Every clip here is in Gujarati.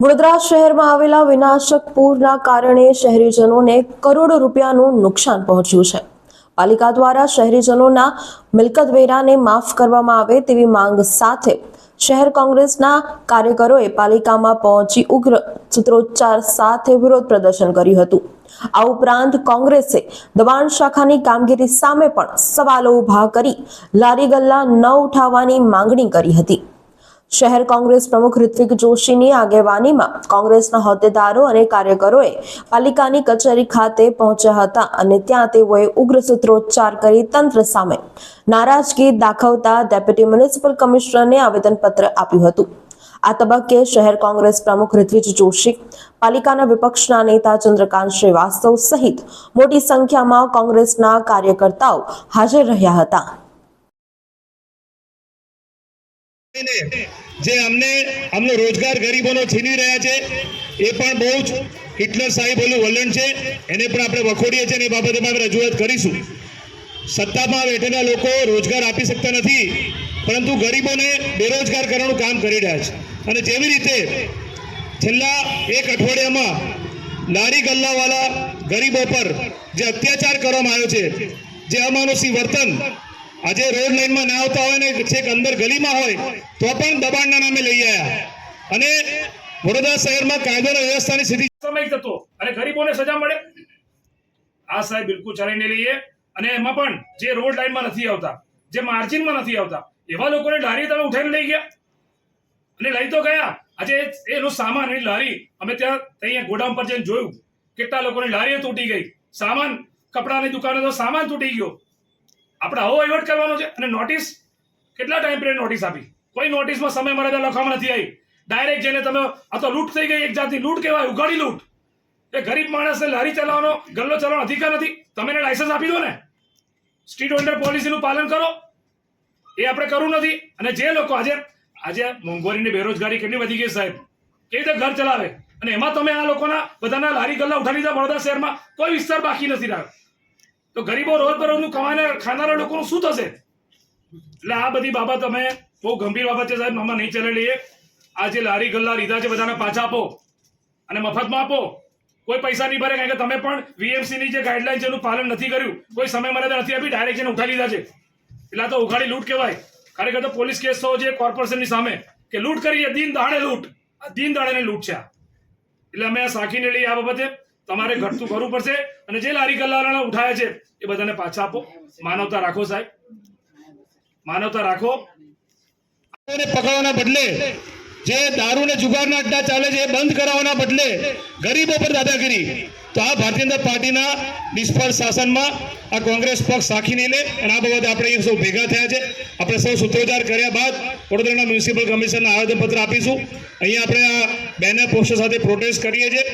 વડોદરા શહેરમાં આવેલા વિનાશક પૂરના કારણે શહેરીજનોને કરોડો રૂપિયાનું નુકસાન પહોંચ્યું છે. પાલિકા દ્વારા શહેરીજનોના મિલકત વેરાને માફ કરવામાં આવે તેવી માંગ સાથે શહેર કોંગ્રેસના કાર્યકરોએ પાલિકામાં પહોંચી ઉગ્ર સૂત્રોચ્ચાર સાથે વિરોધ પ્રદર્શન કર્યું હતું. આ ઉપરાંત કોંગ્રેસે દબાણ શાખાની કામગીરી સામે પણ સવાલો ઊભા કરી લારી ગલ્લા ન ઉઠાવવાની માંગણી કરી હતી. શહેર કોંગ્રેસ પ્રમુખ ઋત્વિક જોશીની આગેવાનીમાં કોંગ્રેસના હોદ્દેદારો અને કાર્યકરોએ પાલિકાની કચેરી ખાતે પહોંચ્યા હતા અને ત્યાં તેઓએ ઉગ્ર સૂત્રોચ્ચાર કરી તંત્ર સામે નારાજગી દાખવતા ડેપ્યુટી મ્યુનિસિપલ કમિશનરને આવેદનપત્ર આપ્યું હતું. આ તબક્કે શહેર કોંગ્રેસ પ્રમુખ ઋત્વિજ જોશી, પાલિકાના વિપક્ષના નેતા ચંદ્રકાંત શ્રીવાસ્તવ સહિત મોટી સંખ્યામાં કોંગ્રેસના કાર્યકર્તાઓ હાજર રહ્યા હતા. જે અમને, અમનો રોજગાર ગરીબોનો છીનવી રહ્યા છે, એ પણ બહુ જ હિટલર સાહેબ ઓલું વલણ છે, એને પણ આપણે વખોડીએ છીએ એ બાબતે આપણે રજૂઆત કરીશું. સત્તામાં બેઠેલા લોકો રોજગાર આપી શકતા નથી, પરંતુ ગરીબોને બેરોજગાર કરવાનું કામ કરી રહ્યા છે. અને જેવી રીતે છેલ્લા એક અઠવાડિયામાં લારી ગલ્લાવાળા ગરીબો પર જે અત્યાચાર કરવામાં આવ્યો છે, જે અમાનુષી વર્તન આજે રોડ લાઈનમાં ના આવતા હોય ને છેક અંદર ગલીમાં હોય, તો પણ દબાણના નામે લઈ આવ્યા અને વડોદરા શહેરમાં કાયદો વ્યવસ્થાની સ્થિતિ સમય થતો અને ગરીબોને સજા મળે? આ સાહેબ બિલકુલ ચલાવીને લઈએ. અને એમાં પણ જે રોડ લાઈનમાં નથી આવતા, જે માર્જિનમાં નથી આવતા, એવા લોકોને લારી તમે ઉઠાવીને લઈ ગયા? અને લઈ તો ગયા. આજે એનો સામાન, એની લારી, અમે ત્યાં અહીંયા ગોડાઉન પર જઈને જોયું. કેટલા લોકોની લારીઓ તૂટી ગઈ. સામાન, કપડાની દુકાનો તો સામાન તૂટી ગયો. આપણે આવો વહીવટ કરવાનો છે અને નોટિસ કેટલા ટાઈમ પીરિયડ નોટિસ આપી? કોઈ નોટિસમાં સમય મર્યાદા લખવામાં નથી આવી. ડાયરેક્ટ જેને તમે, આ તો લૂંટ થઈ ગઈ એક જાતની. લૂંટ કહેવાય, ઉઘાડી લૂંટ. એ ગરીબ માણસને લારી ચલાવવાનો, ગલ્લો ચલાવવાનો અધિકાર નથી. તમે એને લાયસન્સ આપી દો ને. સ્ટ્રીટ વેન્ડર પોલિસીનું પાલન કરો. એ આપણે કરવું નથી. અને જે લોકો આજે આજે મોંઘવારીની બેરોજગારી કેટલી વધી ગઈ સાહેબ? કેવી રીતે ઘર ચલાવે? અને એમાં તમે આ લોકોના બધાના લારી ગલ્લા ઉઠાવી દીધા વડોદરા શહેરમાં? કોઈ વિસ્તાર બાકી નથી રહ્યો. તો ગરીબો રોજ બરોજનું કમાઈને ખાનારા લોકોનું શું થશે? એટલે આ બધી બાબત અમે બહુ ગંભીર બાબત છે સાહેબ આમાં નહીં ચાલે આ જે લારી ગલ્લા લીધા છે બધાને પાછા આપો અને મફતમાં આપો. કોઈ પૈસા નહીં ભરે, કારણ કે તમે પણ વીએમસીની જે ગાઈડલાઈન છે એનું પાલન નથી કર્યું. કોઈ સમય મર્યાદા નથી આપી ડાયરેક્ટ જેને ઉઠાવી લીધા છે. એટલે આ તો ઉઘાડી લૂંટ કહેવાય. ખરેખર તો પોલીસ કેસ થવો છે કોર્પોરેશનની સામે કે લૂંટ કરી છે દિન દહાડે લૂંટ. દિન દહાડે લૂંટ છે આ. એટલે અમે આ સાખીને લઈએ આ બાબતે. તમારે ઘટતું કરવું પડશે અને જે લારી ગલ્લાવાળાને ઉઠાયા છે, એ બધાને પાછા આપો. માનવતા રાખો સાહેબ. માનવતા રાખો. પકડવાના બદલે, જે દારૂ ને જુગારના અડ્ડા ચાલે છે, એ બંધ કરાવવાના બદલે ગરીબો પર દાદાગીરી. તો આ ભારતીય જનતા પાર્ટીના નિષ્ફળ શાસનમાં આ કોંગ્રેસ પક્ષ સાખી નહીં લે અને આ બાબતે આપણે સૌ ભેગા થયા છે. આપણે સૌ સૂત્રોચ્ચાર કર્યા બાદ વડોદરાના મ્યુનિસિપલ કમિશનરને આવેદનપત્ર આપીશું. અહીંયા આપણે આ બેનર પોસ્ટર સાથે પ્રોટેસ્ટ કરીએ છીએ.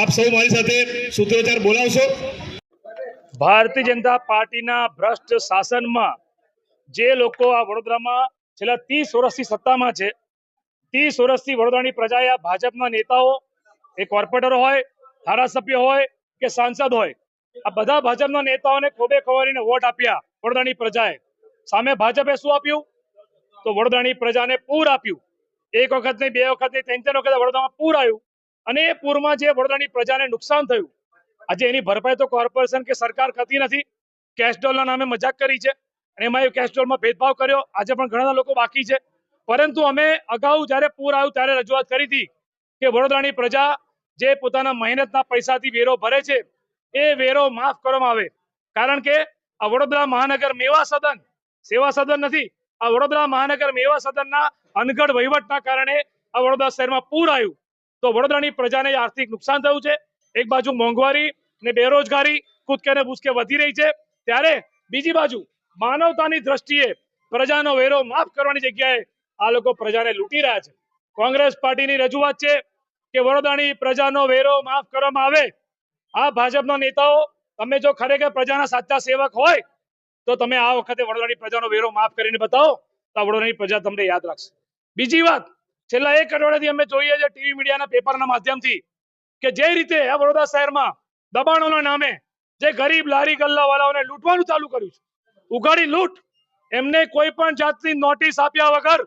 આપ સૌ મારી સાથે સૂત્રોચ્ચાર બોલાવશો. ભારતીય જનતા પાર્ટીના ભ્રષ્ટ શાસનમાં જે લોકો આ વડોદરામાં છેલ્લા ત્રીસ વર્ષથી સત્તામાં છે, ત્રીસ વર્ષથી વડોદરાની પ્રજાએ આ ભાજપના નેતાઓ, એ કોર્પોરેટરો હોય ધારાસભ્ય હોય કે સાંસદ હોય, આ બધા ભાજપના નેતાઓને ખોબે ખોવારીને વોટ આપ્યા વડોદરાની પ્રજાએ. સામે ભાજપે શું આપ્યું? તો વડોદરાની પ્રજાને પૂર આપ્યું. એક વખત નહીં, બે વખત નહીં ત્રણ ત્રણ વખત વડોદરામાં પૂર આવ્યું. અને એ પૂરમાં જે વડોદરાની પ્રજાને નુકસાન થયું, આજે એની ભરપાઈ તો કોર્પોરેશન કે સરકાર કરતી નથી. કેશડોલના નામે મજાક કરી છે અને એમાં કેશડોલમાં ભેદભાવ કર્યો. આજે પણ ઘણા લોકો બાકી છે. પરંતુ અમે અગાઉ જ્યારે પૂર આવ્યું ત્યારે રજૂઆત કરી હતી કે વડોદરાની પ્રજા જે પોતાના મહેનતના પૈસાથી વેરો ભરે છે, એ વેરો માફ કરવામાં આવે. કારણ કે આ વડોદરા મહાનગર મેવા સદન, સેવા સદન નથી, આ વડોદરા મહાનગર મેવા સદનના અનગઢ વહીવટના કારણે આ વડોદરા શહેરમાં પૂર આવ્યું. તો વડોદરાની પ્રજાને આર્થિક નુકસાન થયું છે. એક બાજુ મોંઘવારી ને બેરોજગારી કૂદકે ને ભૂસકે વધી રહી છે. ત્યારે બીજી બાજુ માનવતાની દ્રષ્ટિએ પ્રજાનો વેરો માફ કરવાની જગ્યાએ આ લોકો પ્રજાને લૂંટી રહ્યા છે. કોંગ્રેસ પાર્ટીની રજૂઆત છે કે વડોદરાની પ્રજાનો વેરો માફ કરવામાં આવે. આ ભાજપના નેતાઓ, તમે જો ખરેખર પ્રજાના સાચા સેવક હોય, તો તમે આ વખતે વડોદરાની પ્રજાનો વેરો માફ કરીને બતાવો, તો વડોદરાની પ્રજા તમને યાદ રાખશે. બીજી વાત, છેલ્લા એક અઠવાડિયાથી અમે જોઈએ છે ટીવી મીડિયાના પેપરના માધ્યમથી કે જે રીતે આ વડોદરા શહેરમાં દબાણોના નામે જે ગરીબ લારી ગલ્લાવાળાઓને લૂંટવાનું ચાલુ કર્યું છે. ઉઘાડી લૂંટ, એમને કોઈ પણ જાતની નોટિસ આપ્યા વગર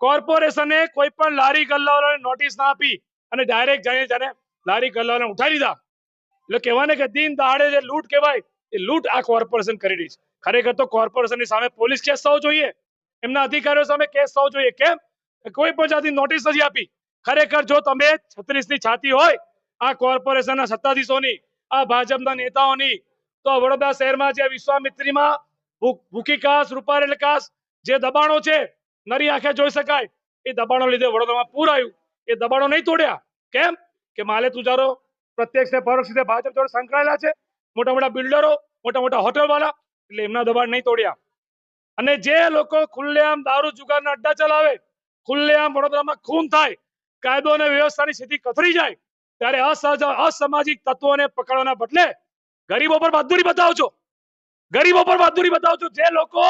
કોર્પોરેશને કોઈ પણ લારી ગલ્લાવાળાને નોટિસ ના આપી અને ડાયરેક્ટ જઈને તેને લારી ગલ્લાને ઉઠાવી દીધા એટલે કહેવાને કે દિન દહાડે જે લૂંટ કહેવાય, એ લૂંટ આ કોર્પોરેશન કરી રહી છે. ખરેખર તો કોર્પોરેશનની સામે પોલીસ કેસ થવો જોઈએ. એમના અધિકારીઓ સામે કેસ થવો જોઈએ. કેમ? કોઈ પણ જાતની નોટિસ નથી આપી. ખરેખર જો તમે છત્રીસની છાતી હોય, આ કોર્પોરેશનના સત્તાધીશોની, આ ભાજપના નેતાઓની, તો વડોદરા શહેરમાં જે વિશ્વામિત્રીમાં ભૂ- ભૂખીકાસ રૂપારેલ કાસ જે દબાણો છે, નરી આંખે જોઈ શકાય. એ દબાણો લીધે વડોદરામાં પૂર આવ્યું. એ દબાણો નહીં તોડ્યા. કેમ? કે માલે તુજારો પ્રત્યક્ષ ને પરોક્ષ રીતે ભાજપ જોડે સંકળાયેલા છે. મોટા મોટા બિલ્ડરો, મોટા મોટા હોટલ વાળા એટલે એમના દબાણ નહીં તોડ્યા. અને જે લોકો ખુલ્લેઆમ દારૂ જુગારના અડ્ડા ચલાવે, ખુલ્લેઆમ વડોદરામાં ખૂન થાય, કાયદો અને વ્યવસ્થાની સ્થિતિ કથળી જાય, ત્યારે અસહજ અસામાજિક તત્વોને પકડવાના બદલે ગરીબો પર બહાદુરી બતાવો છો ગરીબો પર બહાદુરી બતાવો છો જે લોકો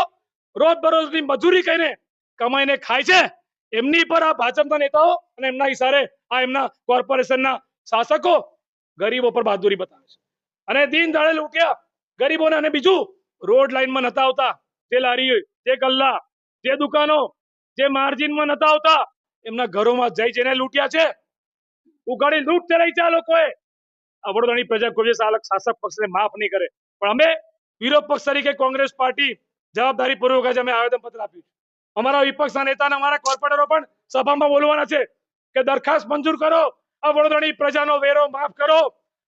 રોજ બરોજની મજૂરી કરીને કમાઈને ખાય છે એમની પર આ ભાજપના નેતાઓ અને એમના ઈશારે આ એમના કોર્પોરેશનના શાસકો ગરીબો પર બહાદુરી બતાવે છે. અને દિન દાડે લૂંટ્યા ગરીબોને અને બીજું રોડ લાઈનમાં નતા આવતા. જે લારી જે ગલ્લા, જે દુકાનો, જે માર્જિનમાં નતા આવતા. એમના ઘરોમાં જઈ જઈને લૂંટ્યા છે. ઉગાડી લૂંટ ચલાવી છે આ લોકોએ. વડોદરાની પ્રજા કોઈ શાસક પક્ષને માફ નહીં કરે. પણ અમે વિરોધ પક્ષ તરીકે કોંગ્રેસ પાર્ટી જવાબદારી પૂર્વક જ અમે આવેદન પત્ર આપ્યું. અમારા વિપક્ષના નેતા અમારા કોર્પોરેટરો પણ સભામાં બોલવાના છે કે દરખાસ્ત મંજૂર કરો, આ વડોદરાની પ્રજાનો વેરો માફ કરો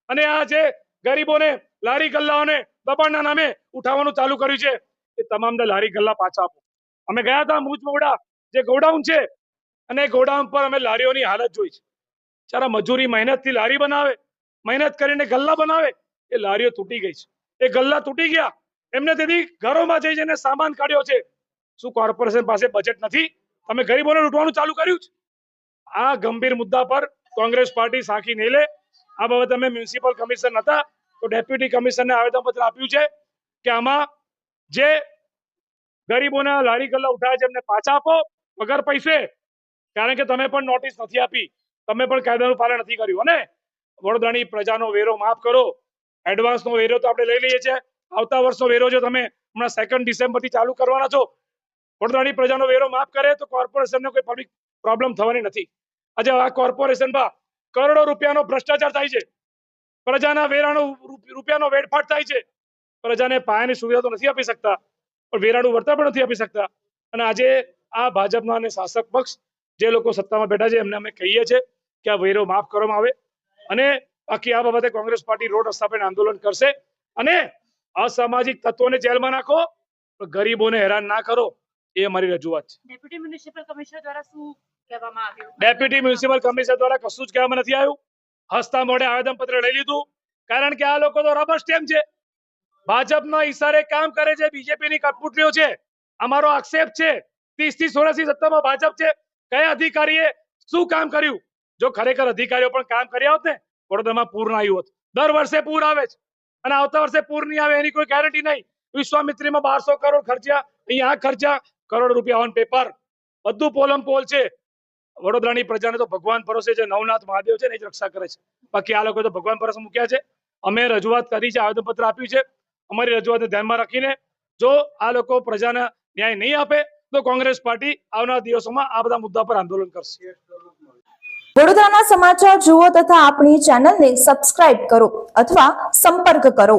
અને આ જે ગરીબોને લારી ગલ્લાઓને દબાણના નામે ઉઠાવવાનું ચાલુ કર્યું છે, એ તમામ લારી ગલ્લા પાછા આપો. અમે ગયા હતા મુજમોડા જે ગોડાઉન છે, અને ગોડાઉન પર અમે લારીઓની હાલત જોઈ છે. ચારા મજૂરી મહેનતથી લારી બનાવે, મહેનત કરીને ગલ્લા બનાવે, એ લારીઓ તૂટી ગઈ છે. એ ગલ્લા તૂટી ગયા, એમને તેથી ઘરોમાં જઈ જઈને સામાન કાઢ્યો છે. શું કોર્પોરેશન પાસે બજેટ નથી? તમે ગરીબોને લૂંટવાનું ચાલુ કર્યું છે. આ ગંભીર મુદ્દા પર કોંગ્રેસ પાર્ટી સાખી નહીં લે આ બાબતે અમે મ્યુનિસિપલ કમિશન હતા તો ડેપ્યુટી કમિશનરને આવેદનપત્ર આપ્યું છે કે આમાં જે ગરીબોના લારી ગલ્લા ઉઠાવે છે એમને પાછા આપો વગર પૈસે. કારણ કે તમે પણ નોટિસ નથી આપી. તમે પણ કાયદાનું પાલન નથી કર્યું અને વડોદરાની પ્રજાનો વેરો માફ કરો. એડવાન્સનો વેરો તો આપણે લઈ લઈએ છીએ. આવતા વર્ષનો વેરો જો તમે હમણાં સેકન્ડ ડિસેમ્બરથી ચાલુ કરવાના છો વડોદરાની પ્રજાનો વેરો માફ કરે તો કોર્પોરેશનને કોઈ પબ્લિક પ્રોબ્લેમ થવાની નથી. આજે આ કોર્પોરેશનમાં કરોડો રૂપિયાનો ભ્રષ્ટાચાર થાય છે. પ્રજાના વેરાનો રૂપિયાનો વેડફાટ થાય છે. પ્રજાને પાયાની સુવિધા તો નથી આપી શકતા, પણ વેરાનું વળતર પણ નથી આપી શકતા. અને આજે આ ભાજપના અને શાસક પક્ષ જે લોકો સત્તામાં બેઠા છે, એમને અમે કહીએ છીએ કે આ વેરો માફ કરવામાં આવે અને બાકી આ બાબતે કોંગ્રેસ પાર્ટી રોડ રસ્તા પર આંદોલન કરશે. અને અસામાજિક તત્વોને જેલમાં નાખો ગરીબોને હેરાન ના કરો. એ અમારી રજૂઆત છે. ડેપ્યુટી મ્યુનિસિપલ કમિશનર દ્વારા શું કહેવામાં આવ્યું? ડેપ્યુટી મ્યુનિસિપલ કમિશનર દ્વારા કશું જ કહેવામાં નથી આવ્યું. હસતા મોઢે આવેદનપત્ર લઈ લીધું. કારણ કે આ લોકો તો રબર સ્ટેમ છે. ભાજપના ઈશારે કામ કરે છે બીજેપીની કટપુટલીઓ છે. અમારો આક્ષેપ છે ત્રીસથી સોળસી સત્તામાં ભાજપ છે. કયા અધિકારીએ શું કામ કર્યું? જો ખરેખર અધિકારીઓ પણ કામ કર્યા હોત ને વડોદરામાં પૂર ના આવ્યું હોત. દર વર્ષે પૂર આવે છે. અને આવતા વર્ષે પૂર નહીં આવે એની કોઈ ગેરંટી નહીં. વિશ્વામિત્રીમાં બારસો કરોડ ખર્ચ્યા અહીંયા આ ખર્ચા કરોડ રૂપિયા ઓન પેપર બધું પોલમ પોલ છે. વડોદરાની પ્રજાને તો ભગવાન ભરોસે છે. નવનાથ મહાદેવ છે ને જ રક્ષા કરે છે. બાકી આ લોકો તો ભગવાન ભરોસે મૂક્યા છે. અમે રજૂઆત કરી છે, આવેદનપત્ર આપ્યું છે. અમારી રજૂઆતને ધ્યાનમાં રાખીને જો આ લોકો પ્રજાને ન્યાય નહીં આપે, તો કોંગ્રેસ પાર્ટી આવનાર દિવસોમાં આ બધા મુદ્દા પર આંદોલન કરશે. વડોદરાના સમાચાર જુઓ તથા આપણી ચેનલને સબસ્ક્રાઇબ કરો અથવા સંપર્ક કરો.